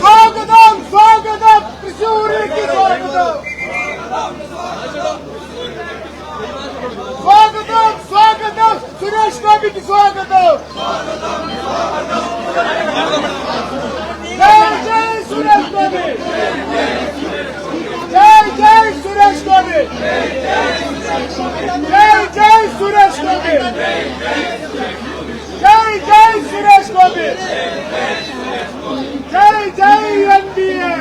സ്വാഗതം സ്വാഗതം തൃശ്ശൂരിലേക്ക് സ്വാഗതം സ്വാഗതം സ്വാഗതം സുരേഷ് ഗോപിക്ക് സ്വാഗതം ജയ Jaya Suresh Gopi Jai Jai Suresh Gopi! Jai Jai Suresh Gopi! Jai Jai NDA!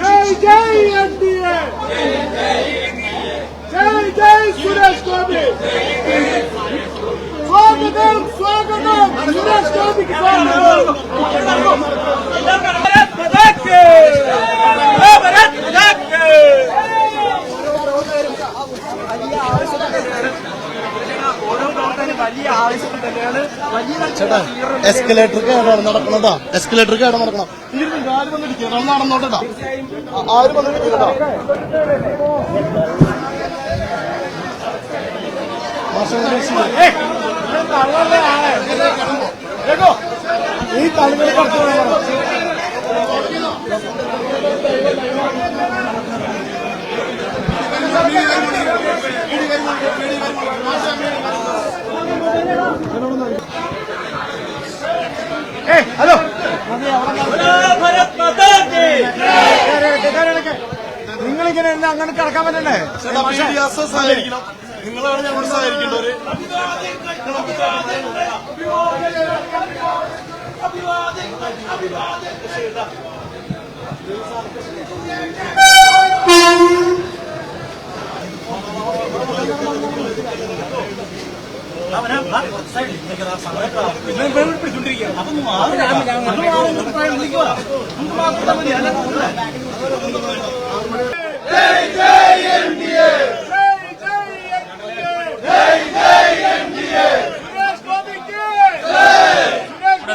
Jai Jai NDA! Jai Jai Suresh Gopi! Swagatam, Swagatam, Suresh Gopi ki Swagatam! ചേട്ടാ എസ്കലേറ്റർ കേടാണ് നടക്കണതാ എസ്കലേറ്റർ കേടാ നടക്കണം. ആര് വന്നിട്ട് കേരളം നടന്നോട്ടെടാ ആര് വന്നിട്ട് കേട്ടാ. ഈ കളികൾ പറഞ്ഞു ഹലോ. നിങ്ങളിങ്ങനെ എന്നെ അങ്ങനെ കിടക്കാൻ പറ്റണ്ടേ? നിങ്ങളാണ് ഞങ്ങൾ സഹകരിക്കേണ്ടവര് അഭിവാദ്യം പിടിച്ചോണ്ടിരിക്കുകയാണ് അപ്പൊ നമുക്ക് മാത്രം മതി അല്ലാതെ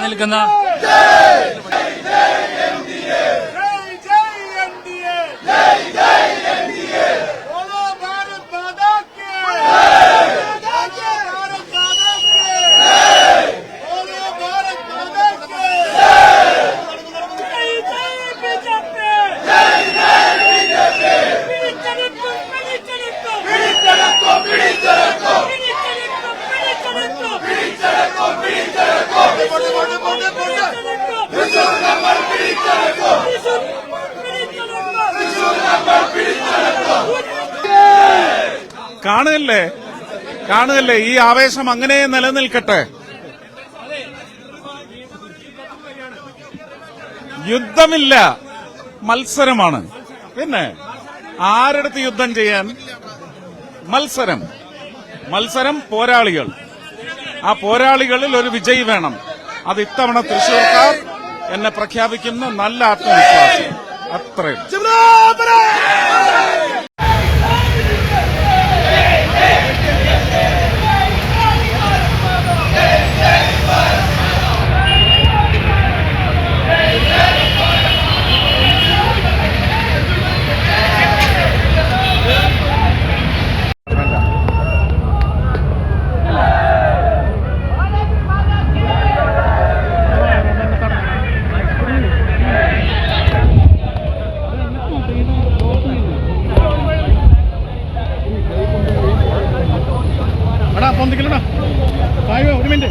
നിൽക്കുന്ന കാണുകല്ലേ കാണുകല്ലേ ഈ ആവേശം അങ്ങനെ നിലനിൽക്കട്ടെ. യുദ്ധമില്ല. മത്സരമാണ്. പിന്നെ ആരെടുത്ത് യുദ്ധം ചെയ്യാൻ? മത്സരം. മത്സരം പോരാളികൾ. ആ പോരാളികളിൽ ഒരു വിജയി വേണം. അത് ഇത്തവണ തൃശൂർക്കാർ എന്നെ പ്രഖ്യാപിക്കുന്ന നല്ല ആത്മവിശ്വാസം. അത്രയും. പൊന്തിക്കലടാ ഒരു മിനിറ്റ്.